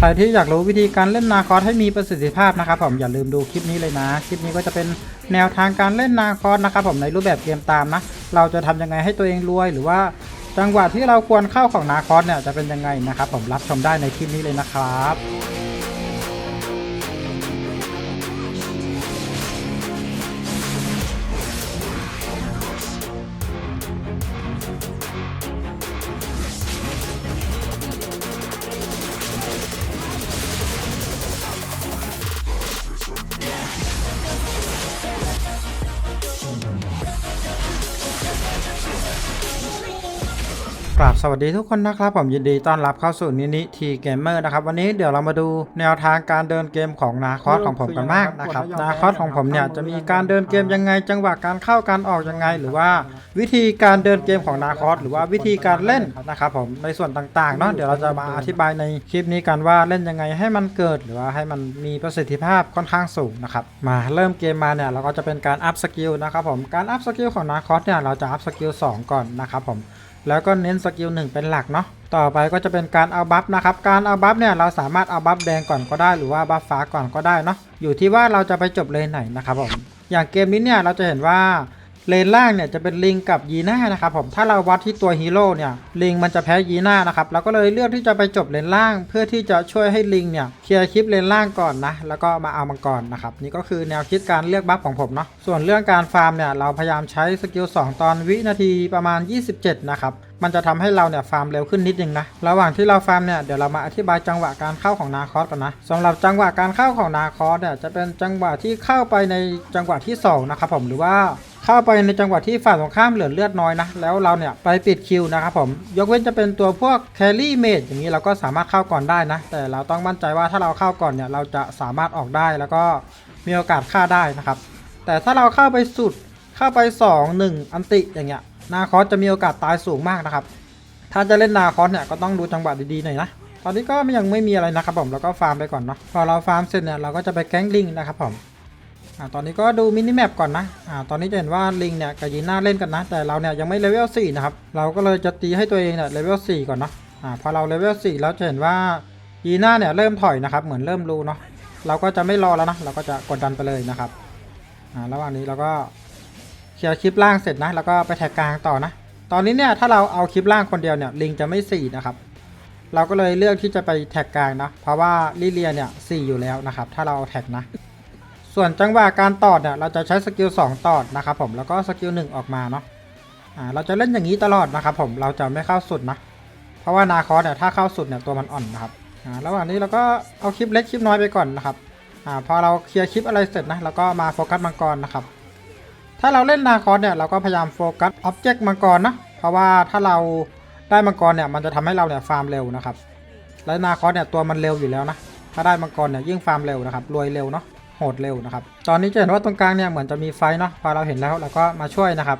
ใครที่อยากรู้วิธีการเล่นนาคอสให้มีประสิทธิภาพนะครับผมอย่าลืมดูคลิปนี้เลยนะ คลิปนี้ก็จะเป็นแนวทางการเล่นนาคอสนะครับผมในรูปแบบเกมตามนะ เราจะทำยังไงให้ตัวเองรวย หรือว่าจังหวะที่เราควรเข้าของนาคอสเนี่ยจะเป็นยังไงนะครับผมรับชมได้ในคลิปนี้เลยนะครับ สวัสดีทุกคนนะครับผมยินดีต้อนรับเข้าสู่นินิทีเกมเมอร์นะครับวันนี้เดี๋ยวเรามาดูแนวทางการเดินเกมของนาคอสของผมกันมากนะครับนาคอสของผมเนี่ยจะมีการเดินเกมยังไง จังหวะการเข้าการออกยังไง หรือว่าวิธีการเดินเกมของนาคอสหรือว่าวิธีการเล่นนะครับผมในส่วนต่างๆเนาะเดี๋ยวเราจะมาอธิบายในคลิปนี้กันว่าเล่นยังไงให้มันเกิด หรือว่าให้มันมีประสิทธิภาพค่อนข้างสูงนะครับมาเริ่มเกมมาเนี่ยเราก็จะเป็นการอัพสกิลนะครับผมการอัพสกิลของนาคอสเนี่ยเราจะอัพสกิล2ก่อนนะครับผม แล้วก็เน้นสกิลหนึ่งเป็นหลักเนาะต่อไปก็จะเป็นการเอาบัฟนะครับ การเอาบัฟเนี่ยเราสามารถเอาบัฟแดงก่อนก็ได้หรือว่าบัฟฟ้าก่อนก็ได้เนาะอยู่ที่ว่าเราจะไปจบเลนไหนนะครับผมอย่างเกมนี้เนี่ยเราจะเห็นว่า เลนล่างเนี่ยจะเป็นลิงกับยีน่านะครับผมถ้าเราวัดที่ตัวฮีโร่เนี่ยลิงมันจะแพ้ยีน่านะครับเราก็เลยเลือกที่จะไปจบเลนล่าง เพื่อที่จะช่วยให้ลิงเนี่ยเคลียร์คลิปเลนล่างก่อนนะแล้วก็มาเอามังกรนะครับนี่ก็คือแนวคิดการเลือกบัฟของผมเนาะส่วนเรื่องการฟาร์มเนี่ยเราพยายามใช้สกิล2ตอนวินาทีประมาณ 27 นะครับมันจะทำให้เราเนี่ยฟาร์มเร็วขึ้นนิดนึงนะ ระหว่างที่เราฟาร์มเนี่ยเดี๋ยวเรามาอธิบายจังหวะการเข้าของนาคอสกันนะสำหรับจังหวะการเข้าของนาคอสเนี่ยจะเป็นจังหวะที่เข้าไปในจังหวะที่สองนะครับผมหรือว่า เข้าไปในจังหวะที่ฝ่ายตรงข้ามเหลือเลือดน้อยนะ แล้วเราเนี่ยไปปิดคิวนะครับผม ยกเว้นจะเป็นตัวพวกแครี่เมดอย่างนี้เราก็สามารถเข้าก่อนได้นะ แต่เราต้องมั่นใจว่าถ้าเราเข้าก่อนเนี่ยเราจะสามารถออกได้แล้วก็มีโอกาสฆ่าได้นะครับ แต่ถ้าเราเข้าไปสุดเข้าไป 2 1 อันติอย่างเงี้ยนาคอสจะมีโอกาสตายสูงมากนะครับ ถ้าจะเล่นนาคอสเนี่ยก็ต้องดูจังหวะดีๆหน่อยนะตอนนี้ก็ยังไม่มีอะไรนะครับผมเราก็ฟาร์มไปก่อนเนาะพอเราฟาร์มเสร็จเนี่ยเราก็จะไปแก๊งลิงนะครับผม อ่าตอนนี้ก็ดูมินิแมปก่อนนะอ่าตอนนี้จะเห็นว่าลิงเนี่ยกับยีน่าเล่นกันนะ แต่เราเนี่ยยังไม่เลเวล4นะครับ เราก็เลยจะตีให้ตัวเองเนี่ยเลเวล4ก่อนเนาะอ่าพอเราเลเวล4แล้วจะเห็นว่ายีน่าเนี่ยเริ่มถอยนะครับ เหมือนเริ่มรู้เนาะเราก็จะไม่รอแล้วนะเราก็จะกดดันไปเลยนะครับอ่าระหว่างนี้เราก็เคลียร์คลิปล่างเสร็จนะแล้วก็ไปแท็กกลางต่อนะตอนนี้เนี่ยถ้าเราเอาคลิปล่างคนเดียวเนี่ยลิงจะไม่4นะครับเราก็เลยเลือกที่จะไปแท็กกลางนะเพราะว่าลิเลียเนี่ย4อยู่แล้วนะครับ ถ้าเราเอาแท็กนะ ส่วนจังหวะการตอดเนี่ยเราจะใช้สกิล2ตอดนะครับผมแล้วก็สกิล1ออกมาเนาะอ่าเราจะเล่นอย่างนี้ตลอดนะครับผมเราจะไม่เข้าสุดนะเพราะว่านาคอสเนี่ยถ้าเข้าสุดเนี่ยตัวมันอ่อนนะครับอ่าระหว่างนี้เราก็เอาคลิปเล็กคลิปน้อยไปก่อนนะครับอ่าพอเราเคลียร์คลิปอะไรเสร็จนะเราก็มาโฟกัสมังกรนะครับถ้าเราเล่นนาคอสเนี่ยเราก็พยายามโฟกัสอ็อบเจกต์มังกรนะเพราะว่าถ้าเราได้มังกรเนี่ยมันจะทำให้เราเนี่ยฟาร์มเร็วนะครับและนาคอสเนี่ยตัวมันเร็วอยู่แล้วนะถ้าได้มังกรเนี่ยยิ่งฟาร์มเร็วนะครับรวยเร็วเนาะ โหดเร็วนะครับ ตอนนี้จะเห็นว่าตรงกลางเนี่ยเหมือนจะมีไฟเนาะพอเราเห็นแล้วเราก็มาช่วยนะครับ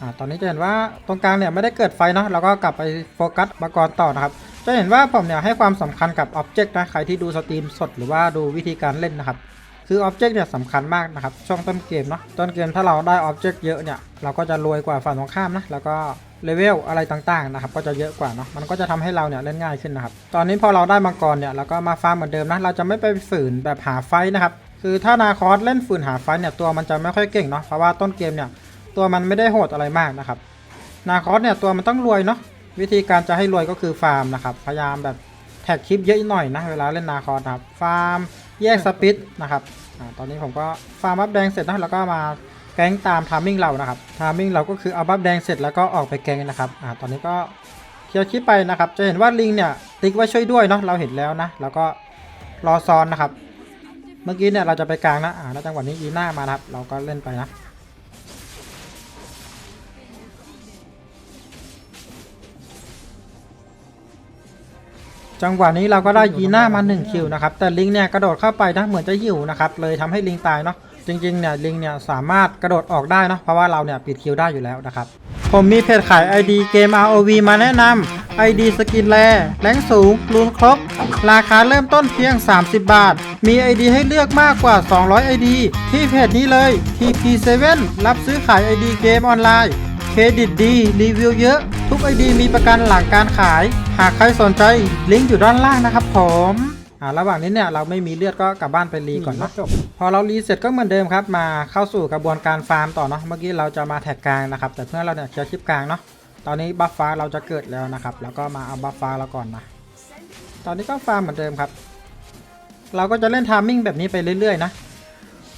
อ่าตอนนี้จะเห็นว่าตรงกลางเนี่ยไม่ได้เกิดไฟเนาะเราก็กลับไปโฟกัสมังกรต่อนะครับ จะเห็นว่าผมเนี่ยให้ความสำคัญกับอ็อบเจกต์นะใครที่ดูสตรีมสดหรือว่าดูวิธีการเล่นนะครับ คืออ็อบเจกต์เนี่ยสำคัญมากนะครับช่วงต้นเกมเนาะต้นเกมถ้าเราได้อ็อบเจกต์เยอะเนี่ยเราก็จะรวยกว่าฝั่งตรงข้ามนะแล้วก็ เลเวลอะไรต่างๆนะครับก็จะเยอะกว่าเนาะมันก็จะทำให้เราเนี่ยเล่นง่ายขึ้นนะครับตอนนี้พอเราได้มังกรเนี่ยเราก็มาฟาร์มเหมือนเดิมนะเราจะไม่ไปฝืนแบบหาไฟนะครับคือถ้านาคอสเล่นฝืนหาไฟเนี่ยตัวมันจะไม่ค่อยเก่งเนาะเพราะว่าต้นเกมเนี่ยตัวมันไม่ได้โหดอะไรมากนะครับนาคอสเนี่ยตัวมันต้องรวยเนาะวิธีการจะให้รวยก็คือฟาร์มนะครับพยายามแบบแท็กคลิปเยอะหน่อยนะเวลาเล่นนาคอสนะครับฟาร์มแยกสปิดนะครับอ่าตอนนี้ผมก็ฟาร์มบัฟแดงเสร็จนะแล้วก็มา แก๊งตามทามมิ่งเรานะครับทามมิ่งเราก็คือเอาบัฟแดงเสร็จแล้วก็ออกไปแก๊งนะครับอ่าตอนนี้ก็เคลียร์คลิปไปนะครับ จะเห็นว่าลิงเนี่ยติ๊กไว้ช่วยด้วยเนาะเราเห็นแล้วนะ แล้วก็รอซ้อนนะครับ เมื่อกี้เนี่ยเราจะไปกลางนะอ่าแล้วจังหวะนี้ยีน่ามานะครับ เราก็เล่นไปนะจังหวะนี้เราก็ได้ยีน่ามา1คิวนะครับแต่ลิงเนี่ยกระโดดเข้าไปนะเหมือนจะหิวนะครับเลยทำให้ลิงตายเนาะ จริงๆเนี่ยลิงเนี่ยสามารถกระโดดออกได้นะเพราะว่าเราเนี่ยปิดคิวได้อยู่แล้วนะครับ ผมมีเพจขาย ID เกม ROV มาแนะนำ ID สกินแรแรงสูงรูนครบ ราคาเริ่มต้นเพียง 30 บาท มี ID ให้เลือกมากกว่า 200 ID ที่เพจนี้เลย TP7 รับซื้อขาย ID เกมออนไลน์เครดิตดี รีวิวเยอะ ทุกไอดีมีประกันหลังการขาย หากใครสนใจลิงก์อยู่ด้านล่างนะครับผม อ่าระหว่างนี้เนี่ยเราไม่มีเลือดก็กลับบ้านไปรีก่อนเนอะจบพอเรารีเสร็จก็เหมือนเดิมครับ มาเข้าสู่กระบวนการฟาร์มต่อเนาะเมื่อกี้เราจะมาแท็กกลางนะครับ แต่เพื่อนเราเนี่ยเคลียร์คลิปกลางเนาะตอนนี้บัฟฟ้าเราจะเกิดแล้วนะครับ แล้วก็มาเอาบัฟฟ้าเราก่อนนะตอนนี้ก็ฟาร์มเหมือนเดิมครับ เราก็จะเล่นทามมิ่งแบบนี้ไปเรื่อยๆนะ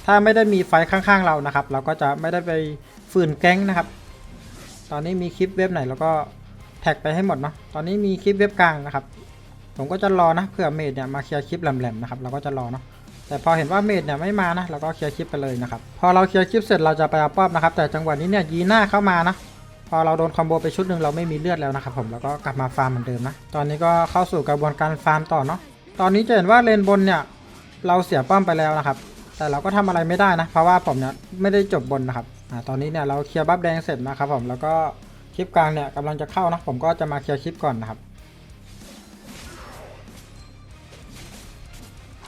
ถ้าไม่ได้มีไฟข้างๆเรานะครับ เราก็จะไม่ได้ไปฝืนแก๊งนะครับ ตอนนี้มีคลิปเว็บไหนเราก็แท็กไปให้หมดเนาะตอนนี้มีคลิปเว็บกลางนะครับ ผมก็จะรอนะเผื่อเมดเนี่ยมาเคลียร์คลิปแหลมๆนะครับเราก็จะรอเนาะแต่พอเห็นว่าเมดเนี่ยไม่มานะเราก็เคลียร์คลิปไปเลยนะครับพอเราเคลียร์คลิปเสร็จเราจะไปเอาป้อมนะครับแต่จังหวะนี้เนี่ยยีน่าเข้ามานะพอเราโดนคอมโบไปชุดหนึ่งเราไม่มีเลือดแล้วนะครับผมแล้วก็กลับมาฟาร์มเหมือนเดิมนะตอนนี้ก็เข้าสู่กระบวนการฟาร์มต่อเนาะตอนนี้จะเห็นว่าเลนบนเนี่ยเราเสียป้อมไปแล้วนะครับแต่เราก็ทำอะไรไม่ได้นะ เพราะว่าผมเนี่ยไม่ได้จบบนนะครับอ่าตอนนี้เนี่ยเราเคลียร์บัฟแดงเสร็จนะครับผมแล้วก็คลิปกลางเนี่ยกำลังจะเข้านะผมก็จะมาเคลียร์คลิปก่อนนะครับ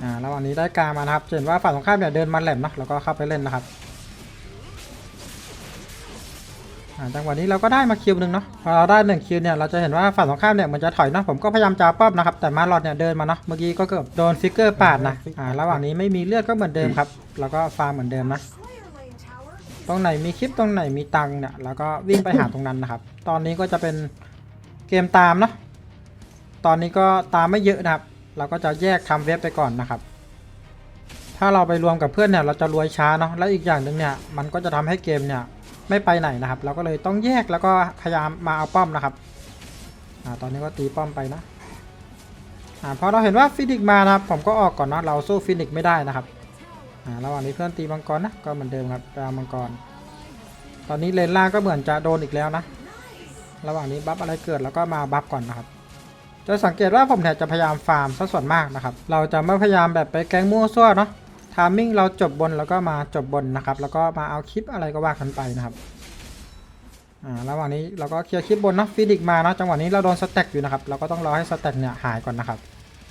อ่าระหว่างนี้ได้กลางมานะครับจะเห็นว่าฝั่งตรงข้ามเนี่ยเดินมาแหลมนะแล้วก็เข้าไปเล่นนะครับอ่าจังหวะนี้เราก็ได้มาคิวหนึ่งเนาะพอเราได้หนึ่งคิวเนี่ยเราจะเห็นว่าฝั่งตรงข้ามเนี่ยมันจะถอยเนาะผมก็พยายามจะป้อมนะครับแต่มาลอดเนี่ยเดินมาเนาะเมื่อกี้ก็เกือบโดนฟิกเกอร์ปาดนะอ่าระหว่างนี้ไม่มีเลือดก็เหมือนเดิมครับ แล้วก็ฟาร์มเหมือนเดิมนะตรงไหนมีคลิปตรงไหนมีตังค์เนี่ยแล้วก็วิ่งไปหาตรงนั้นนะครับ ตอนนี้ก็จะเป็นเกมตามเนาะตอนนี้ก็ตามไม่เยอะนะครับ เราก็จะแยกทำเว็บไปก่อนนะครับ ถ้าเราไปรวมกับเพื่อนเนี่ยเราจะรวยช้าเนาะแล้วอีกอย่างหนึ่งเนี่ยมันก็จะทำให้เกมเนี่ยไม่ไปไหนนะครับ เราก็เลยต้องแยกแล้วก็พยายามมาเอาป้อมนะครับอ่าตอนนี้ก็ตีป้อมไปนะอ่าพอเราเห็นว่าฟินิกมานะครับผมก็ออกก่อนเนาะเราสู้ฟินิกไม่ได้นะครับอ่าระหว่างนี้เพื่อนตีมังกรนะก็เหมือนเดิมครับไปเอามังกร ตอนนี้เลนล่างก็เหมือนจะโดนอีกแล้วนะ ระหว่างนี้บัฟอะไรเกิดแล้วก็มาบัฟก่อนนะครับ จะสังเกตว่าผมเนี่ยจะพยายามฟาร์มซะส่วนมากนะครับ เราจะไม่พยายามแบบไปแก้งมั่วซั่วเนาะทามมิ่งเราจบบนแล้วก็มาจบบนนะครับ แล้วก็มาเอาคลิปอะไรก็ว่ากันไปนะครับอ่าระหว่างนี้เราก็เคลียร์คลิปบนเนาะฟินิกซ์มาเนาะจังหวะนี้เราโดนสแต็กอยู่นะครับเราก็ต้องรอให้สแต็กเนี่ยหายก่อนนะครับ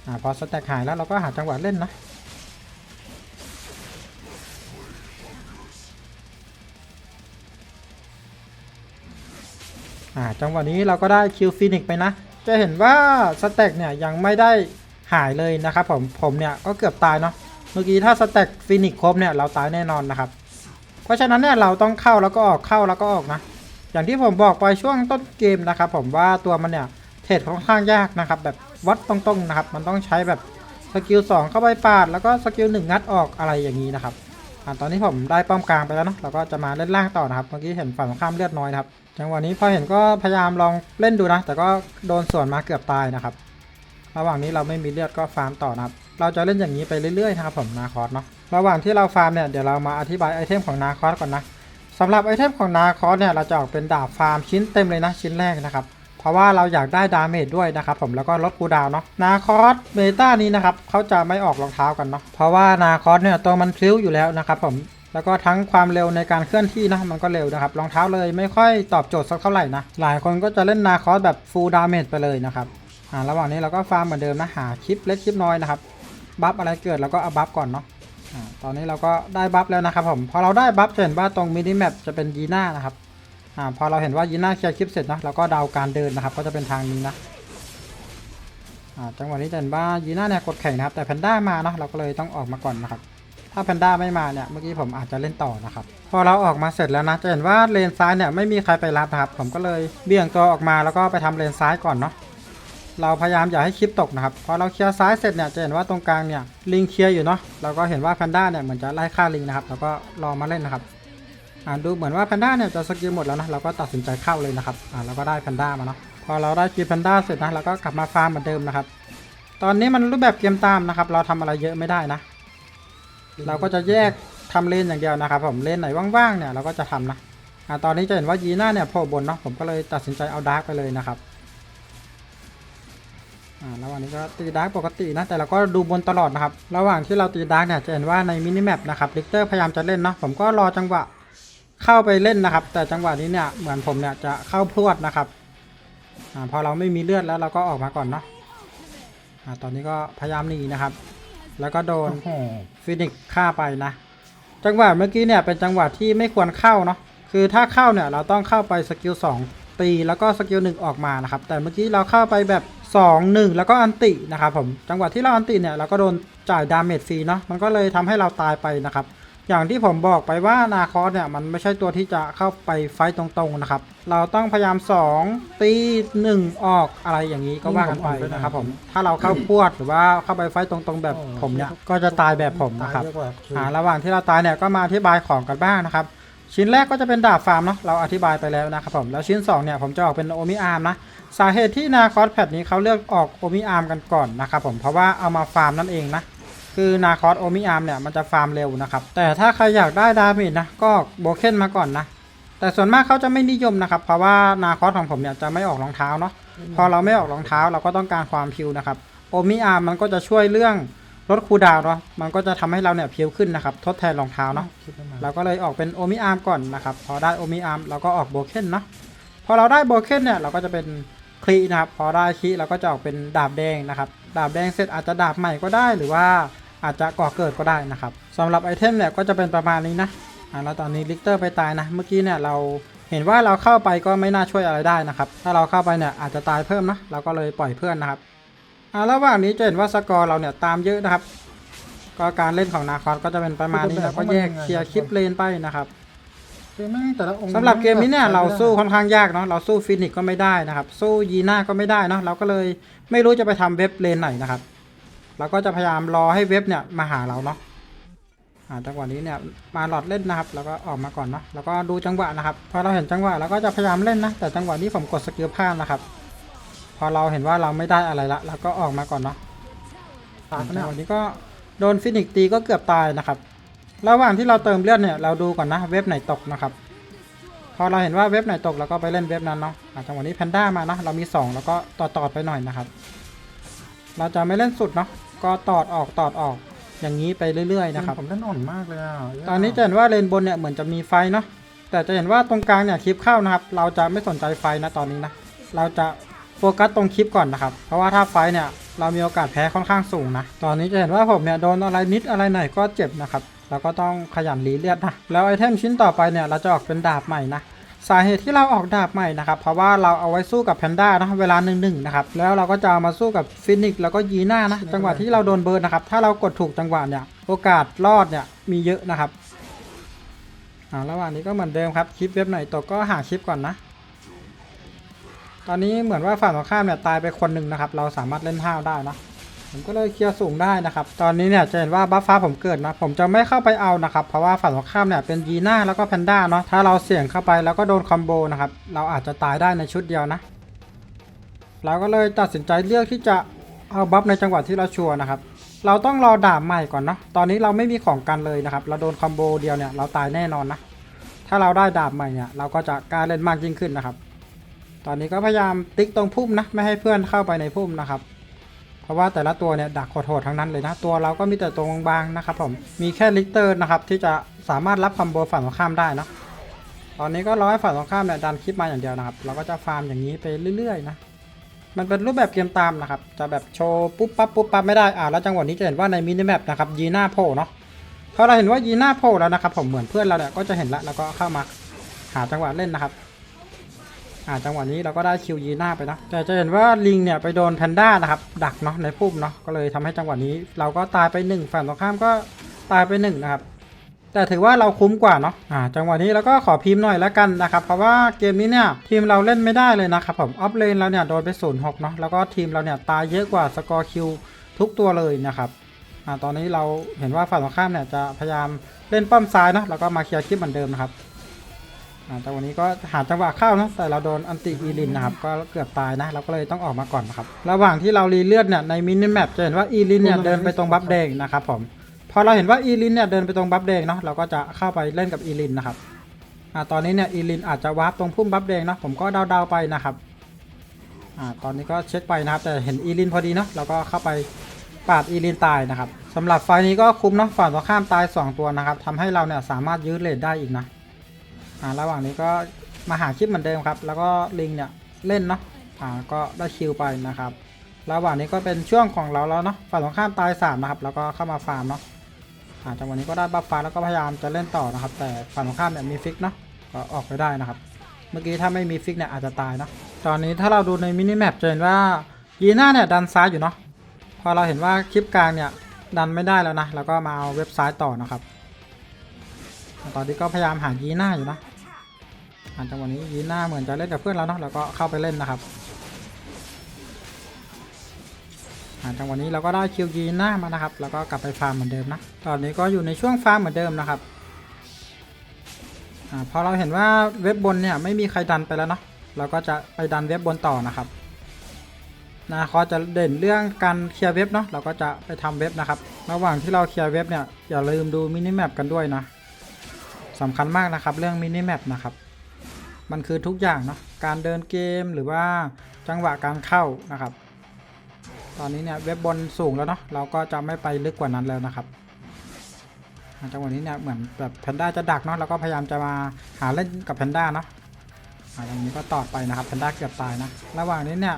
อ่าพอสแต็กหายแล้วเราก็หาจังหวะเล่นนะอ่าจังหวะนี้เราก็ได้คิวฟินิกไปนะ จะเห็นว่าสแต็กเนี่ยยังไม่ได้หายเลยนะครับผมผมเนี่ยก็เกือบตายเนาะเมื่อกี้ถ้าสแต็กฟินิกครบเนี่ยเราตายแน่นอนนะครับ เพราะฉะนั้นเนี่ยเราต้องเข้าแล้วก็ออกเข้าแล้วก็ออกนะ อย่างที่ผมบอกไปช่วงต้นเกมนะครับผมว่าตัวมันเนี่ยเทรดค่อนข้างยากนะครับแบบวัดตรงๆนะครับมันต้องใช้แบบสกิล2เข้าไปปาดแล้วก็สกิล1งัดออกอะไรอย่างนี้นะครับอ่าตอนนี้ผมได้ป้อมกลางไปแล้วเนาะเราก็จะมาเล่นล่างต่อนะครับเมื่อกี้เห็นฝั่งข้ามเลือดน้อยนะครับ จังหวะนี้พอเห็นก็พยายามลองเล่นดูนะ แต่ก็โดนส่วนมาเกือบตายนะครับ ระหว่างนี้เราไม่มีเลือดก็ฟาร์มต่อนะครับ เราจะเล่นอย่างนี้ไปเรื่อยๆนะครับผมนาคอสเนาะ ระหว่างที่เราฟาร์มเนี่ยเดี๋ยวเรามาอธิบายไอเทมของนาคอสก่อนนะสำหรับไอเทมของนาคอสเนี่ยเราจะออกเป็นดาบฟาร์มชิ้นเต็มเลยนะชิ้นแรกนะครับ เพราะว่าเราอยากได้ดาเมจด้วยนะครับผมแล้วก็ลดคูดาวเนาะ นาคอสเบต้านี้นะครับเขาจะไม่ออกรองเท้ากันเนาะ เพราะว่านาคอสเนี่ยตัวมันพลิ้วอยู่แล้วนะครับผม แล้วก็ทั้งความเร็วในการเคลื่อนที่นะมันก็เร็วนะครับรองเท้าเลยไม่ค่อยตอบโจทย์สักเท่าไหร่นะหลายคนก็จะเล่นนาคอสแบบฟูลดาเมจไปเลยนะครับอ่าระหว่างนี้เราก็ฟาร์มเหมือนเดิมนะหาคลิปเล็กคลิปน้อยนะครับบัฟอะไรเกิดเราก็เอาบัฟก่อนเนาะอ่าตอนนี้เราก็ได้บัฟแล้วนะครับผมพอเราได้บัฟจะเห็นว่าตรงมินิแมปจะเป็นยีน่านะครับอ่าพอเราเห็นว่ายีน่าเคลียร์คลิปเสร็จนะเราก็เดาการเดินนะครับก็จะเป็นทางนี้นะอ่าจังหวะนี้จะเห็นว่ายีน่าเนี่ยกดแข่งนะครับแต่แพนด้ามาเนาะเราก็เลยต้องออกมาก่อนนะครับ ถ้าแพนด้าไม่มาเนี่ยเมื่อกี้ผมอาจจะเล่นต่อนะครับ พอเราออกมาเสร็จแล้วนะจะเห็นว่าเลนซ้ายเนี่ยไม่มีใครไปรับนะครับ ผมก็เลยเบี่ยงตัวออกมาแล้วก็ไปทำเลนซ้ายก่อนเนาะเราพยายามอย่าให้คลิปตกนะครับพอเราเคลียร์ซ้ายเสร็จเนี่ยจะเห็นว่าตรงกลางเนี่ยลิงเคลียร์อยู่เนาะเราก็เห็นว่าแพนด้าเนี่ยเหมือนจะไล่ฆ่าลิงนะครับเราก็รอมาเล่นนะครับอ่าดูเหมือนว่าแพนด้าเนี่ยจะสกิลหมดแล้วนะเราก็ตัดสินใจเข้าเลยนะครับอ่าเราก็ได้แพนด้ามาเนาะพอเราได้คีแพนด้าเสร็จนะเราก็กลับมาฟาร์มเหมือนเดิมนะครับ ตอนนี้มันรูปแบบเกมตามนะครับ เราทำอะไรเยอะไม่ได้นะ เราก็จะแยกทำเลนอย่างเดียวนะครับ ผมเลนไหนว่างๆเนี่ยเราก็จะทำนะอ่าตอนนี้จะเห็นว่ายีน่าเนี่ยโผล่บนเนาะผมก็เลยตัดสินใจเอาดาร์กไปเลยนะครับอ่าระหว่างนี้ก็ตีดาร์กปกตินะแต่เราก็ดูบนตลอดนะครับระหว่างที่เราตีดาร์กเนี่ยจะเห็นว่าในมินิแมปนะครับลิกเตอร์พยายามจะเล่นเนาะผมก็รอจังหวะเข้าไปเล่นนะครับ แต่จังหวะนี้เนี่ยเหมือนผมเนี่ยจะเข้าพรวดนะครับอ่าพอเราไม่มีเลือดแล้วเราก็ออกมาก่อนเนาะอ่าตอนนี้ก็พยายามหนีนะครับ แล้วก็โดนฟินิกซ์ฆ่าไปนะ จังหวะเมื่อกี้เนี่ยเป็นจังหวะที่ไม่ควรเข้าเนาะคือถ้าเข้าเนี่ยเราต้องเข้าไปสกิล2เตีแล้วก็สกิลหนึ่งออกมานะครับ แต่เมื่อกี้เราเข้าไปแบบ 2 1 แล้วก็อันตินะครับผมจังหวะที่เราอันติเนี่ยเราก็โดนจ่ายดาเมจฟรีเนาะมันก็เลยทำให้เราตายไปนะครับ อย่างที่ผมบอกไปว่านาคอสเนี่ยมันไม่ใช่ตัวที่จะเข้าไปไฟต์ตรงๆนะครับ เราต้องพยายาม 2 ตี 1 ออกอะไรอย่างนี้ก็ว่ากันไปนะครับผมถ้าเราเข้าพวดหรือว่าเข้าไปไฟต์ตรงๆแบบผมเนี่ยก็จะตายแบบผมนะครับตายเยอว่าคืออ่าระหว่างที่เราตายเนี่ยก็มาอธิบายของกันบ้างนะครับ ชิ้นแรกก็จะเป็นดาบฟาร์มเนาะเราอธิบายไปแล้วนะครับผมแล้วชิ้น2เนี่ยผมจะออกเป็นโอมิอาร์มนะสาเหตุที่นาคอสแพทนี้เขาเลือกออกโอมิอาร์มกันก่อนนะครับผมเพราะว่าเอามาฟาร์มนั่นเองนะ คือนาคอสโอมิอาร์มเนี่ยมันจะฟาร์มเร็วนะครับ แต่ถ้าใครอยากได้ดาเมจนะก็โบเคนมาก่อนนะ แต่ส่วนมากเขาจะไม่นิยมนะครับ เพราะว่านาคอสของผมเนี่ยจะไม่ออกรองเท้าเนาะพอเราไม่ออกรองเท้าเราก็ต้องการความพิวนะครับโอมิอาร์มมันก็จะช่วยเรื่องลดคูลดาวน์เนาะมันก็จะทำให้เราเนี่ยพิวขึ้นนะครับ ทดแทนรองเท้าเนาะคิดไม่มาเราก็เลยออกเป็นโอมิอาร์มก่อนนะครับ พอได้โอมิอาร์มเราก็ออกโบเคนเนาะพอเราได้โบเคนเนี่ยเราก็จะเป็นคลีนะครับพอได้คลีเราก็จะออกเป็นดาบแดงนะครับ ดาบแดงเสร็จอาจจะดาบใหม่ก็ได้หรือว่า อาจจะก่อเกิดก็ได้นะครับสำหรับไอเทมเนี่ยก็จะเป็นประมาณนี้นะอ่าแล้วตอนนี้ลิกเตอร์ไปตายนะ เมื่อกี้เนี่ยเราเห็นว่าเราเข้าไปก็ไม่น่าช่วยอะไรได้นะครับ ถ้าเราเข้าไปเนี่ยอาจจะตายเพิ่มนะเราก็เลยปล่อยเพื่อนนะครับอ่าระหว่างนี้จะเห็นว่าสกอร์เราเนี่ยตามเยอะนะครับ ก็การเล่นของนาคอสก็จะเป็นประมาณนี้แล้วก็แยกเคลียร์คลิปเลนไปนะครับคือแม่งแต่ละองค์สำหรับเกมนี้เนี่ยเราสู้ค่อนข้างยากเนาะเราสู้ฟินิกก็ไม่ได้นะครับ สู้ยีน่าก็ไม่ได้เนาะเราก็เลยไม่รู้จะไปทำเว็บเลนไหนนะครับ เราก็จะพยายามรอให้เว็บเนี่ยมาหาเราเนาะอ่าจังหวะนี้เนี่ยมาหลอดเล่นนะครับ แล้วก็ออกมาก่อนเนาะแล้วก็ดูจังหวะนะครับพอเราเห็นจังหวะเราก็จะพยายามเล่นนะแต่จังหวะนี้ผมกดสกิลพลาดนะครับ พอเราเห็นว่าเราไม่ได้อะไรละเราก็ออกมาก่อนเนาะตายจัปะเนี่ยงหวะนี้ก็โดนฟินิกตีก็เกือบตายนะครับ ระหว่างที่เราเติมเลือดเนี่ยเราดูก่อนนะเว็บไหนตกนะครับพอเราเห็นว่าเว็บไหนตกเราก็ไปเล่นเว็บนั้นเนาะอะจังหวะนี้แพนด้ามาเนาะเรามี 2 แล้วก็ต่อตอดไปหน่อยนะครับ เราจะไม่เล่นสุดเนาะ ก็ตอดออกตอดออกอย่างนี้ไปเรื่อยๆนะครับผมเล่นอ่อนมากเลยอะตอนนี้จะเห็นว่าเลนบนเนี่ยเหมือนจะมีไฟเนาะแต่จะเห็นว่าตรงกลางเนี่ยคลิปเข้านะครับ เราจะไม่สนใจไฟนะตอนนี้นะเราจะโฟกัสตรงคลิปก่อนนะครับ เพราะว่าถ้าไฟเนี่ยเรามีโอกาสแพ้ค่อนข้างสูงนะ ตอนนี้จะเห็นว่าผมเนี่ยโดนอะไรนิดอะไรหน่อยก็เจ็บนะครับเราก็ต้องขยันรีเลือดนะแล้วไอเทมชิ้นต่อไปเนี่ยเราจะออกเป็นดาบใหม่นะ สาเหตุที่เราออกดาบใหม่นะครับ เพราะว่าเราเอาไว้สู้กับแพนด้านะเวลาหนึ่งหนึ่งนะครับ แล้วเราก็จะามาสู้กับฟินิกแล้วก็ยีน่านะ จังหวะที่เราโดนเบิร์นนะครับ ถ้าเรากดถูกจังหวะเนี่ย โอกาสรอดเนี่ยมีเยอะนะครับอ่าระหว่างนี้ก็เหมือนเดิมครับ คลิปเว็บไหนตกก็หาคลิปก่อนนะ ตอนนี้เหมือนว่าฝั่งตรงข้ามเนี่ยตายไปคนหนึ่งนะครับ เราสามารถเล่นห้าวได้นะ ผมก็เลยเคลียร์สูงได้นะครับ ตอนนี้เนี่ยจะเห็นว่าบัฟฟ้าผมเกิดนะ ผมจะไม่เข้าไปเอานะครับ เพราะว่าฝั่งตรงข้ามเนี่ยเป็นยีน่าแล้วก็แพนด้าเนาะ ถ้าเราเสี่ยงเข้าไปแล้วก็โดนคอมโบนะครับ เราอาจจะตายได้ในชุดเดียวนะ เราก็เลยตัดสินใจเลือกที่จะเอาบัฟในจังหวะที่เราชัวร์นะครับ เราต้องรอดาบใหม่ก่อนเนาะ ตอนนี้เราไม่มีของกันเลยนะครับ เราโดนคอมโบเดียวเนี่ยเราตายแน่นอนนะ ถ้าเราได้ดาบใหม่เนี่ยเราก็จะกล้าเล่นมากยิ่งขึ้นนะครับ ตอนนี้ก็พยายามติ๊กตรงพุ่มนะ ไม่ให้เพื่อนเข้าไปในพุ่มนะครับ ราะว่าแต่ละตัวเนี่ยดักโหดๆทั้งนั้นเลยนะ ตัวเราก็มีแต่ตัวบางๆนะครับผมมีแค่ลิกเตอร์นะครับที่จะสามารถรับคอมโบฝั่งตรงข้ามได้นะตอนนี้ก็ร้อให้ฝั่งตรงข้ามเนี่ยดันคลิปมาอย่างเดียวนะครับ เราก็จะฟาร์มอย่างนี้ไปเรื่อยๆนะมันเป็นรูปแบบเกมตามนะครับ จะแบบโชว์ปุ๊บปั๊บปุ๊บปั๊บไม่ได้อ่าแล้วจังหวะนี้จะเห็นว่าในมินิแมปนะครับยีน่าโผล่เนาะพอเราเห็นว่ายีน่าโผล่แล้วนะครับผมเหมือนเพื่อนเราเนี่ยก็จะเห็นละแล้วก็เข้ามาหาจังหวะเล่นนะครับ อ่าจังหวะนี้เราก็ได้คิวยีน่าไปนะแต่จะเห็นว่าลิงเนี่ยไปโดนแพนด้านะครับดักเนาะในพุ่มเนาะก็เลยทำให้จังหวะนี้เราก็ตายไปหนึ่งฝั่งตรงข้ามก็ตายไปหนึ่งนะครับแต่ถือว่าเราคุ้มกว่าเนาะอ่าจังหวะนี้เราก็ขอพิมพ์หน่อยแล้วกันนะครับเพราะว่าเกมนี้เนี่ยทีมเราเล่นไม่ได้เลยนะครับผมออฟเลนเราเนี่ยโดนไปศูนย์หกเนาะแล้วก็ทีมเราเนี่ยตายเยอะกว่าสกอร์คิวทุกตัวเลยนะครับอ่าตอนนี้เราเห็นว่าฝั่งตรงข้ามเนี่ยจะพยายามเล่นป้อมซ้ายเนาะแล้วก็มาเคลียร์คลิปเหมือนเดิมนะครับ อ่าแต่วันนี้ก็หาจังหวะเข้านะแต่เราโดนอันติอีลินนะครับก็เกือบตายนะเราก็เลยต้องออกมาก่อนนะครับระหว่างที่เรารีเลือดเนี่ยในมินิแมปจะเห็นว่าอีลินเนี่ยเดินไปตรงบัฟแดงนะครับผมพอเราเห็นว่าอีลินเนี่ยเดินไปตรงบัฟแดงเนาะเราก็จะเข้าไปเล่นกับอีลินนะครับอ่าตอนนี้เนี่ยอีลินอาจจะวาร์ปตรงพุ่มบัฟแดงเนาะผมก็เดาๆไปนะครับอ่าตอนนี้ก็เช็คไปนะครับ แต่เห็นอีลินพอดีเนาะเราก็เข้าไปปาดอีลินตายนะครับสำหรับไฟล์นี้ก็คุ้มเนาะฝั่งตรงข้ามตายสองตัวนะครับทำให้เราเนี่ยสามารถยื้อเลดได้อีกนะ อ่าระหว่างนี้ก็มาหาคลิปเหมือนเดิมครับ แล้วก็ลิงเนี่ยเล่นเนาะอ่าก็ได้คิวไปนะครับ ระหว่างนี้ก็เป็นช่วงของเราแล้วเนาะฝั่งตรงข้ามตายสามนะครับแล้วก็เข้ามาฟาร์มเนาะอ่าจังหวะนี้ก็ได้บัฟฟ้าแล้วก็พยายามจะเล่นต่อนะครับ แต่ฝั่งตรงข้ามเนี่ยมีฟิกเนาะก็ออกไปได้นะครับ เมื่อกี้ถ้าไม่มีฟิกเนี่ยอาจจะตายเนาะตอนนี้ถ้าเราดูในมินิแมปจะเห็นว่ายีน่าเนี่ยดันซ้ายอยู่เนาะพอเราเห็นว่าคลิปกลางเนี่ยดันไม่ได้แล้วนะแล้วก็มาเอาเว็บซ้ายต่อนะครับตอนนี้ก็พยายามหายีน่าอยู่นะ อ่าจังหวะนี้ยีน่าเหมือนจะเล่นกับเพื่อนแล้วเนาะแล้วก็เข้าไปเล่นนะครับอ่าจังหวะนี้เราก็ได้คิวยีน่ามานะครับ แล้วก็กลับไปฟาร์มเหมือนเดิมนะ ตอนนี้ก็อยู่ในช่วงฟาร์มเหมือนเดิมนะครับอพอเราเห็นว่าเว็บบนเนี่ยไม่มีใครดันไปแล้วเนาะเราก็จะไปดันเว็บบนต่อนะครับนะเขาจะเด่นเรื่องการเคลียร์เว็บเนาะเราก็จะไปทำเว็บนะครับ ระหว่างที่เราเคลียร์เว็บเนี่ยอย่าลืมดูมินิแมปกันด้วยนะสำคัญมากนะครับ เรื่องมินิแมปนะครับ มันคือทุกอย่างเนาะการเดินเกมหรือว่าจังหวะการเข้านะครับ ตอนนี้เนี่ยเว็บบนสูงแล้วเนาะเราก็จะไม่ไปลึกกว่านั้นแล้วนะครับจังหวะนี้เนี่ยเหมือนแบบแพนด้าจะดักเนาะเราก็พยายามจะมาหาเล่นกับแพนด้าเนาะอ่าตรงนี้ก็ตอดไปนะครับแพนด้าเกือบตายนะระหว่างนี้เนี่ย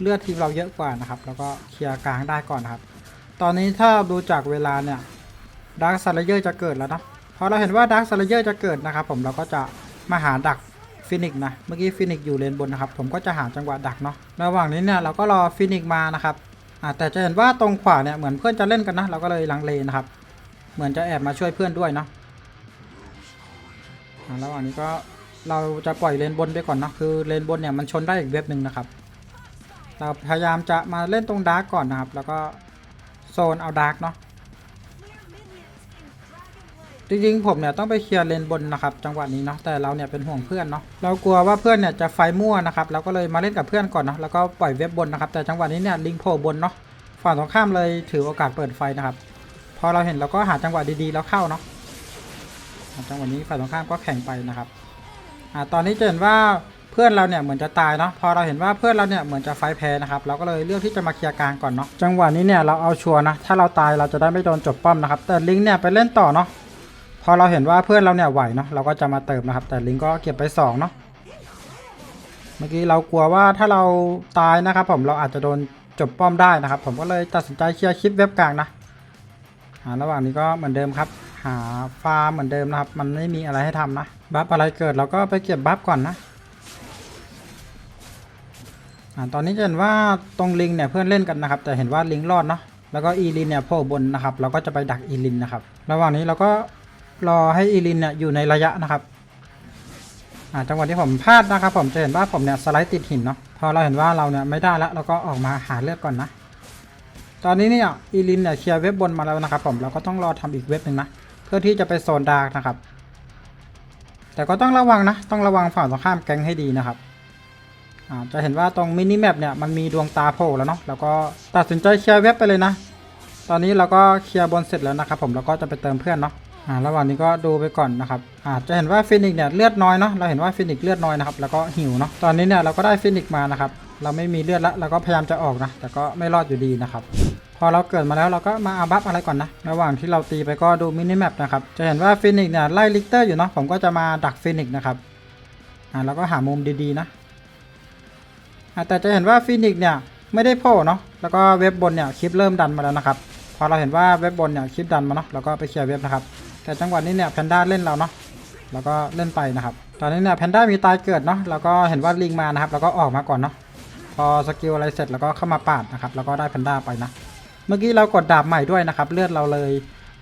เลือดทีมเราเยอะกว่านะครับ แล้วก็เคลียร์กลางได้ก่อนนะครับ ตอนนี้ถ้าดูจากเวลาเนี่ยดาร์คซาเลเยอร์จะเกิดแล้วนะพอเราเห็นว่าดาร์คซาเลเยอร์จะเกิดนะครับ ผมเราก็จะมาหาดัก ฟินิกนะ เมื่อกี้ฟินิกอยู่เลนบนนะครับ ผมก็จะหาจังหวะดักเนาะ ระหว่างนี้เนี่ยเราก็รอฟินิกมานะครับอ่าแต่จะเห็นว่าตรงขวาเนี่ยเหมือนเพื่อนจะเล่นกันนะ เราก็เลยลังเลนะครับ เหมือนจะแอบมาช่วยเพื่อนด้วยเนาะอ่าระหว่างนี้ก็เราจะปล่อยเลนบนไปก่อนเนาะ คือเลนบนเนี่ยมันชนได้อีกเว็บหนึ่งนะครับ เราพยายามจะมาเล่นตรงดาร์กก่อนนะครับ แล้วก็โซนเอาดาร์กเนาะ จริงๆผมเนี่ยต้องไปเคลียร์เลนบนนะครับจังหวะนี้เนาะแต่เราเนี่ยเป็นห่วงเพื่อนเนาะเรากลัวว่าเพื่อนเนี่ยจะไฟมั่วนะครับเราก็เลยมาเล่นกับเพื่อนก่อนเนาะแล้วก็ปล่อยเว็บบนนะครับแต่จังหวะนี้เนี่ยลิงโผล่บนเนาะฝั่งตรงข้ามเลยถือโอกาสเปิดไฟนะครับพอเราเห็นเราก็หาจังหวะดีๆแล้วเข้าเนาะจังหวะนี้ฝ่ายตรงข้ามก็แข่งไปนะครับอ่าตอนนี้จะเห็นว่าเพื่อนเราเนี่ยเหมือนจะตายเนาะพอเราเห็นว่าเพื่อนเราเนี่ยเหมือนจะไฟแพ้นะครับเราก็เลยเลือกที่จะมาเคลียร์กลางก่อนเนาะจังหวะนี้เนี่ยเราเอาชัวร์นะถ้าเราตายเราจะได้ไม่โดนจบป้อมนะครับแต่ลิงเนี่ยไปเล่นต่อเนาะ พอเราเห็นว่าเพื่อนเราเนี่ยไหวเนาะเราก็จะมาเติมนะครับ แต่ลิงก็เก็บไป2เนาะเมื่อกี้เรากลัวว่าถ้าเราตายนะครับ ผมเราอาจจะโดนจบป้อมได้นะครับ ผมก็เลยตัดสินใจเคลียร์คลิปเว็บกลางนะอ่าระหว่างนี้ก็เหมือนเดิมครับ หาฟาร์มเหมือนเดิมนะครับ มันไม่มีอะไรให้ทำนะบัฟอะไรเกิดเราก็ไปเก็บบัฟก่อนนะอ่าตอนนี้จะเห็นว่าตรงลิงเนี่ยเพื่อนเล่นกันนะครับ แต่เห็นว่าลิงรอดเนาะแล้วก็อีลินเนี่ยโผล่บนนะครับ เราก็จะไปดักอีลินนะครับ ระหว่างนี้เราก็ รอให้อีลินเนี่ยอยู่ในระยะนะครับอ่าจังหวะที่ผมพลาดนะครับ ผมจะเห็นว่าผมเนี่ยสไลด์ติดหินเนาะพอเราเห็นว่าเราเนี่ยไม่ได้แล้วเราก็ออกมาหาเลือดก่อนนะ ตอนนี้เนี่ยอีลินเนี่ยเคลียร์เว็บบนมาแล้วนะครับ ผมเราก็ต้องรอทำอีกเว็บหนึ่งนะเพื่อที่จะไปโซนดาร์กนะครับ แต่ก็ต้องระวังนะ ต้องระวังฝั่งตรงข้ามแก๊งให้ดีนะครับจะเห็นว่าตรงมินิแมปเนี่ยมันมีดวงตาโผล่แล้วเนาะแล้วก็ตัดสินใจเคลียร์เว็บไปเลยนะ ตอนนี้เราก็เคลียร์บนเสร็จแล้วนะครับผมเราก็จะไปเติมเพื่อนเนาะ อ่าระหว่างนี้ก็ดูไปก่อนนะครับอาจะเห็นว่าฟินิกเนี่ยเลือดน้อยเนาะเราเห็นว่าฟินิกเลือดน้อยนะครับแล้วก็หิวเนาะตอนนี้เนี่ยเราก็ได้ฟินิกมานะครับเราไม่มีเลือดละเราก็พยายามจะออกนะ แต่ก็ไม่รอดอยู่ดีนะครับ พอเราเกิดมาแล้วเราก็มาอาบัฟอะไรก่อนนะ ระหว่างที่เราตีไปก็ดูมินิแมปนะครับ จะเห็นว่าฟินิกเนี่ยไล่ลิกเตอร์อยู่เนาะผมก็จะมาดักฟินิกนะครับอ่าแล้วก็หามุมดีๆนะอ่าแต่จะเห็นว่าฟินิกเนี่ยไม่ได้โผล่เนาะแล้วก็เว็บบนเนี่ยคลิปเริ่มดันมาแล้วนะครับพอเราเห็นว่าเว็บบนเนี่ยคลิปดันมาเนาะเราก็ไปเคลียร์เว็บนะครับ แต่จังหวะนี้เนี่ยแพนด้าเล่นเราเนาะแล้วก็เล่นไปนะครับ ตอนนี้เนี่ยแพนด้ามีตายเกิดเนาะแล้วก็เห็นว่าลิงมานะครับแล้วก็ออกมาก่อนเนาะพอสกิลอะไรเสร็จแล้วก็เข้ามาปาดนะครับแล้วก็ได้แพนด้าไปนะ เมื่อกี้เรากดดาบใหม่ด้วยนะครับเลือดเราเลย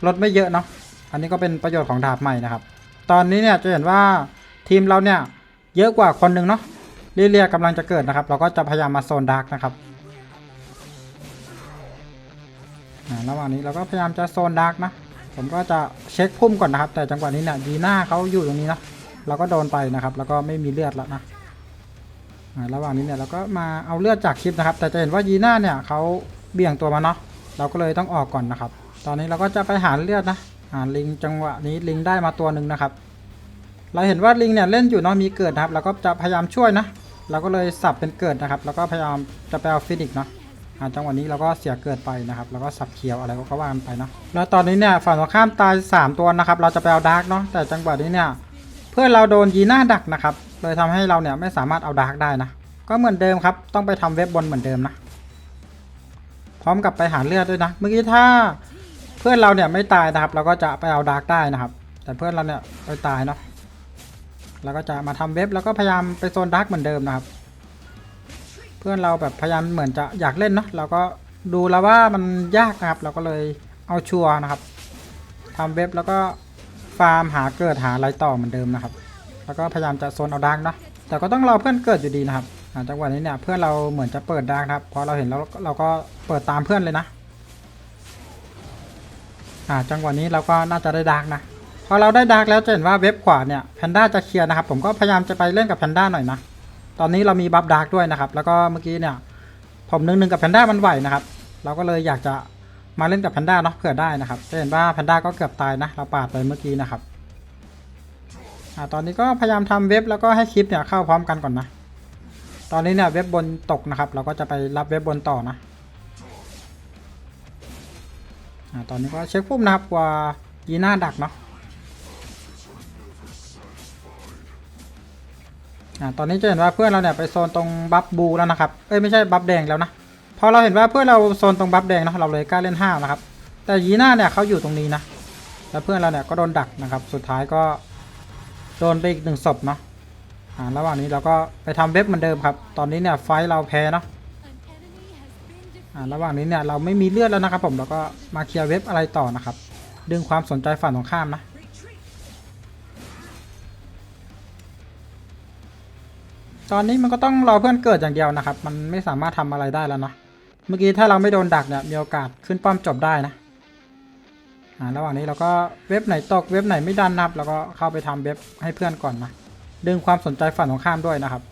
ลดไม่เยอะเนาะอันนี้ก็เป็นประโยชน์ของดาบใหม่นะครับ ตอนนี้เนี่ยจะเห็นว่าทีมเราเนี่ยเยอะกว่าคนหนึ่งเนาะลิเลียกำลังจะเกิดนะครับ เราก็จะพยายามมาโซนดาร์กนะครับระหว่างนี้เราก็พยายามจะโซนดาร์กนะ ผมก็จะเช็คพุ่มก่อนนะครับ แต่จังหวะนี้เนี่ยดีหน้าเขาอยู่ตรงนี้นะเราก็โดนไปนะครับ แล้วก็ไม่มีเลือดแล้วนะระหว่างนี้เนี่ยเราก็มาเอาเลือดจากคลิปนะครับ แต่จะเห็นว่ายีน่าเนี่ยเขาเบี่ยงตัวมาเนาะเราก็เลยต้องออกก่อนนะครับ ตอนนี้เราก็จะไปหาเลือดนะอ่าลิงจังหวะนี้ลิงได้มาตัวหนึ่งนะครับ เราเห็นว่าลิงเนี่ยเล่นอยู่เนาะมีเกิดนะครับเราก็จะพยายามช่วยนะเราก็เลยสับเป็นเกิดนะครับ แล้วก็พยายามจะไปเอาฟินิกซ์เนาะ จังหวะนี้เราก็เสียเกิดไปนะครับ แล้วก็สับเขียวอะไรก็ว่ากันไปเนาะแล้วตอนนี้เนี่ยฝั่งตรงข้ามตาย 3 ตัวนะครับ เราจะไปเอาดาร์กเนาะแต่จังหวะนี้เนี่ยเพื่อนเราโดนยีน่าดักนะครับเลยทำให้เราเนี่ยไม่สามารถเอาดาร์กได้นะก็เหมือนเดิมครับ ต้องไปทำเว็บบนเหมือนเดิมนะพร้อมกับไปหาเลือดด้วยนะเมื่อกี้ถ้าเพื่อนเราเนี่ยไม่ตายนะครับ เราก็จะไปเอาดาร์กได้นะครับ แต่เพื่อนเราเนี่ยไปตายเนาะแล้วก็จะมาทำเว็บแล้วก็พยายามไปโซนดาร์กเหมือนเดิมนะครับ เพื่อนเราแบบพยายามเหมือนจะอยากเล่นเนาะเราก็ดูแล้วว่ามันยากนะครับ เราก็เลยเอาชัวร์นะครับทำเว็บแล้วก็ฟาร์มหาเกิดหาอะไรต่อเหมือนเดิมนะครับ แล้วก็พยายามจะโซนเอาดาร์กเนาะแต่ก็ต้องรอเพื่อนเกิดอยู่ดีนะครับจังหวะนี้เนี่ยเพื่อนเราเหมือนจะเปิดดาร์กครับพอเราเห็นแล้วเราก็เปิดตามเพื่อนเลยนะอ่าจังหวะนี้เราก็น่าจะได้ดาร์กนะพอเราได้ดาร์กแล้วจะเห็นว่าเว็บขวาเนี่ยแพนด้าจะเคลียร์นะครับ ผมก็พยายามจะไปเล่นกับแพนด้าหน่อยนะ ตอนนี้เรามีบัฟดาร์กด้วยนะครับ แล้วก็เมื่อกี้เนี่ย ผมหนึ่งหนึ่งกับแพนด้ามันไหวนะครับ เราก็เลยอยากจะมาเล่นกับแพนด้าเนาะเผื่อได้นะครับจะเห็นว่าแพนด้าก็เกือบตายนะเราปาดไปเมื่อกี้นะครับอ่าตอนนี้ก็พยายามทำเว็บแล้วก็ให้คลิปเนี่ยเข้าพร้อมกันก่อนนะ ตอนนี้เนี่ยเว็บบนตกนะครับ เราก็จะไปรับเว็บบนต่อนะอ่าตอนนี้ก็เช็คพุ่มนะครับว่ายีน่าดักเนาะ อ่าตอนนี้จะเห็นว่าเพื่อนเราเนี่ยไปโซนตรงบัฟบูแล้วนะครับ เอ้ยไม่ใช่บัฟแดงแล้วนะ พอเราเห็นว่าเพื่อนเราโซนตรงบัฟแดงเนอะเราเลยกล้าเล่นห้าวนะครับ แต่ยีน่าเนี่ยเขาอยู่ตรงนี้นะ แล้วเพื่อนเราเนี่ยก็โดนดักนะครับ สุดท้ายก็โดนไปอีกหนึ่งศพเนาะ อ่าระหว่างนี้เราก็ไปทำเว็บเหมือนเดิมครับ ตอนนี้เนี่ยไฟเราแพ้เนาะ อ่าระหว่างนี้เนี่ยเราไม่มีเลือดแล้วนะครับผม เราก็มาเคลียร์เว็บอะไรต่อนะครับ ดึงความสนใจฝั่งตรงข้ามนะ ตอนนี้มันก็ต้องรอเพื่อนเกิดอย่างเดียวนะครับ มันไม่สามารถทำอะไรได้แล้วนะเมื่อกี้ถ้าเราไม่โดนดักเนี่ยมีโอกาสขึ้นป้อมจบได้นะอ่าระหว่างนี้เราก็เว็บไหนตกเว็บไหนไม่ดันนะครับเราก็เข้าไปทำเว็บให้เพื่อนก่อนนะ ดึงความสนใจฝั่งตรงข้ามด้วยนะครับ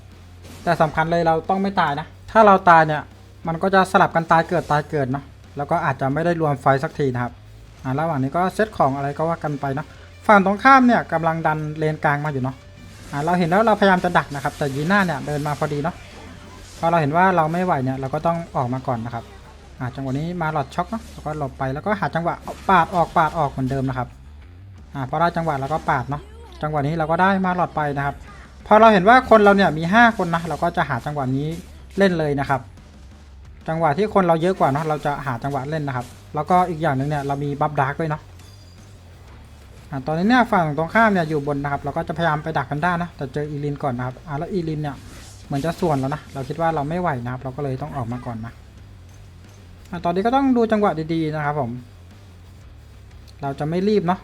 แต่สำคัญเลยเราต้องไม่ตายนะ ถ้าเราตายเนี่ยมันก็จะสลับกันตายเกิดตายเกิดเนาะ แล้วก็อาจจะไม่ได้รวมไฟสักทีนะครับอ่าระหว่างนี้ก็เซตของอะไรก็ว่ากันไปนะ ฝั่งตรงข้ามเนี่ยกำลังดันเลนกลางมาอยู่เนาะ อ่าเราเห็นแล้วเราพยายามจะดักนะครับ แต่ยีน่าเนี่ยเดินมาพอดีเนาะพอเราเห็นว่าเราไม่ไหวเนี่ยเราก็ต้องออกมาก่อนนะครับอ่าจังหวะนี้มาหลอดช็อกเนาะแล้วก็หลบไปแล้วก็หาจังหวะปาดออกปาดออกเหมือนเดิมนะครับอ่าพอได้จังหวะเราก็ปาดเนาะจังหวะนี้เราก็ได้มาหลอดไปนะครับพอเราเห็นว่าคนเราเนี่ยมี 5 คนนะเราก็จะหาจังหวะนี้เล่นเลยนะครับ จังหวะที่คนเราเยอะกว่าเนาะเราจะหาจังหวะเล่นนะครับ แล้วก็อีกอย่างหนึ่งเนี่ยเรามีบัฟดาร์กด้วยเนาะ อ่าตอนนี้เนี่ยฝั่งตรงข้ามเนี่ยอยู่บนนะครับเราก็จะพยายามไปดักกันได้นะแต่เจออีลินก่อนนะครับอ่าแล้วอีลินเนี่ยเหมือนจะส่วนแล้วนะเราคิดว่าเราไม่ไหวนะครับ เราก็เลยต้องออกมาก่อนนะอ่าตอนนี้ก็ต้องดูจังหวะดีๆนะครับผม เราจะไม่รีบเนาะ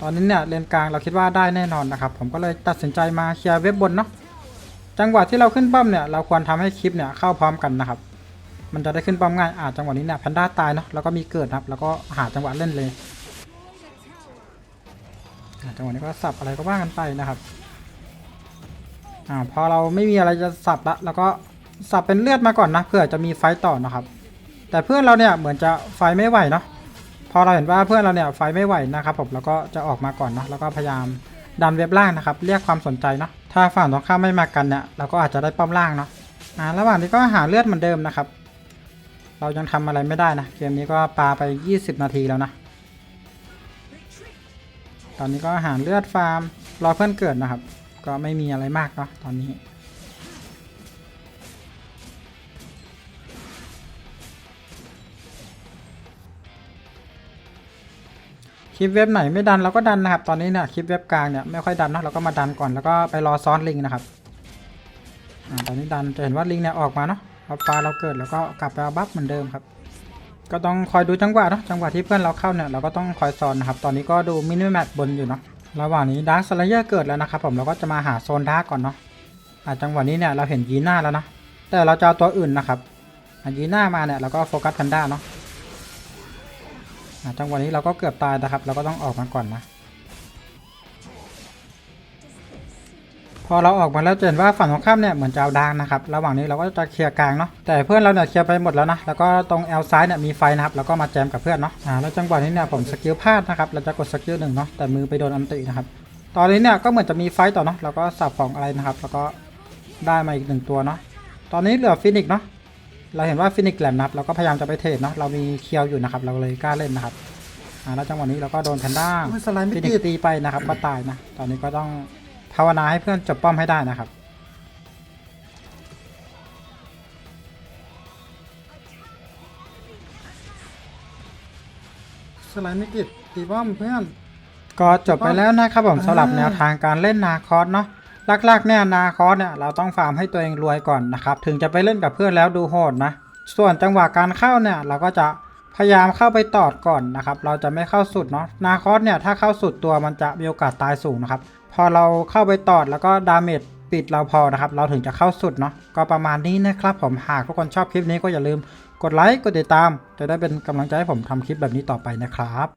ตอนนี้เนี่ยเลนกลางเราคิดว่าได้แน่นอนนะครับ ผมก็เลยตัดสินใจมาเคลียร์เว็บบนเนาะจังหวะที่เราขึ้นป้อมเนี่ยเราควรทำให้คลิปเนี่ยเข้าพร้อมกันนะครับ มันจะได้ขึ้นป้อมง่ายอ่าจังหวะนี้เนี่ยแพนด้าตายเนาะแล้วก็มีเกิดนะครับ แล้วก็หาจังหวะเล่นเลย จังหวะนี้ก็สับอะไรก็ว่ากันไปนะครับอ่าพอเราไม่มีอะไรจะสับละแล้วก็สับเป็นเลือดมาก่อนนะเพื่อจะมีไฟต่อนะครับ แต่เพื่อนเราเนี่ยเหมือนจะไฟไม่ไหวเนาะพอเราเห็นว่าเพื่อนเราเนี่ยไฟไม่ไหวนะครับผมเราก็จะออกมาก่อนเนาะแล้วก็พยายามดันเว็บล่างนะครับ เรียกความสนใจเนาะถ้าฝั่งตรงข้ามไม่มากันเนี่ยเราก็อาจจะได้ป้อมล่างเนาะอ่าระหว่างนี้ก็หาเลือดเหมือนเดิมนะครับ เรายังทำอะไรไม่ได้นะเกมนี้ก็ปาไป 20 นาทีแล้วนะ ตอนนี้ก็หาเลือดฟาร์มรอเพื่อนเกิดนะครับ ก็ไม่มีอะไรมากเนาะตอนนี้ คลิปเว็บไหนไม่ดันเราก็ดันนะครับ ตอนนี้เนี่ยคลิปเว็บกลางเนี่ยไม่ค่อยดันเนาะเราก็มาดันก่อนแล้วก็ไปรอซ้อนลิงนะครับอตอนนี้ดันจะเห็นว่าลิงเนี่ยออกมาเนาะพอปลาเราเกิดแล้วก็กลับไปเอาบัฟเหมือนเดิมครับ ก็ต้องคอยดูจังหวะเนาะจังหวะที่เพื่อนเราเข้าเนี่ยเราก็ต้องคอยซ้อนนะครับตอนนี้ก็ดูมินิแมปบนอยู่เนาะระหว่างนี้ดาร์คสไลเยอร์เกิดแล้วนะครับผมเราก็จะมาหาโซนดาร์กก่อนเนาะอ่าจังหวะนี้เนี่ยเราเห็นยีน่าแล้วนะแต่เราจะเอาตัวอื่นนะครับอะยีน่ามาเนี่ยเราก็โฟกัสแพนด้าเนาะอะจังหวะนี้เราก็เกือบตายนะครับ เราก็ต้องออกมาก่อนนะ พอเราออกมาแล้วจะเห็นว่าฝั่งตรงข้ามเนี่ยเหมือนจะเอาดางนะครับ ระหว่างนี้เราก็จะเคลียร์กลางเนาะ แต่เพื่อนเราเนี่ยเคลียร์ไปหมดแล้วนะ แล้วก็ตรงแอลซ้ายเนี่ยมีไฟนะครับ แล้วก็มาแจมกับเพื่อนเนาะ อ่า แล้วจังหวะนี้เนี่ยผมสกิลพลาดนะครับ เราจะกดสกิลหนึ่งเนาะ แต่มือไปโดนอันตินะครับ ตอนนี้เนี่ยก็เหมือนจะมีไฟต์ต่อเนาะเราก็สับของอะไรนะครับ แล้วก็ได้มาอีกหนึ่งตัวเนาะ ตอนนี้เหลือฟินิกซ์เนาะ เราเห็นว่าฟินิกซ์แหลมนะครับเราก็พยายามจะไปเทรดเนาะ เรามีเคียวอยู่นะครับ เราเลยกล้าเล่นนะครับ อ่า แล้วจังหวะนี้เราก็โดนแพนด้าโอ้ยสไลด์ไม่ฟิตินิกดตีไปนะครับ ก็ตายนะ ตอนนี้ก็ต้อง ภาวนาให้เพื่อนจบป้อมให้ได้นะครับ สไลด์ไม่ติดตีป้อมเพื่อน ก็จบไปแล้วนะครับผมสำหรับแนวทางการเล่นนาคอสเนาะหลักๆเนี่ยนาคอสเนี่ยเราต้องฟาร์มให้ตัวเองรวยก่อนนะครับ ถึงจะไปเล่นกับเพื่อนแล้วดูโหดนะ ส่วนจังหวะการเข้าเนี่ยเราก็จะพยายามเข้าไปตอดก่อนนะครับ เราจะไม่เข้าสุดเนาะนาคอสเนี่ยถ้าเข้าสุดตัวมันจะมีโอกาสตายสูงนะครับ พอเราเข้าไปตอดแล้วก็ดาเมจปิดเราพอนะครับ เราถึงจะเข้าสุดเนาะก็ประมาณนี้นะครับผมหากทุกคนชอบคลิปนี้ก็อย่าลืมกดไลค์กดติดตาม จะได้เป็นกำลังใจให้ผมทำคลิปแบบนี้ต่อไปนะครับ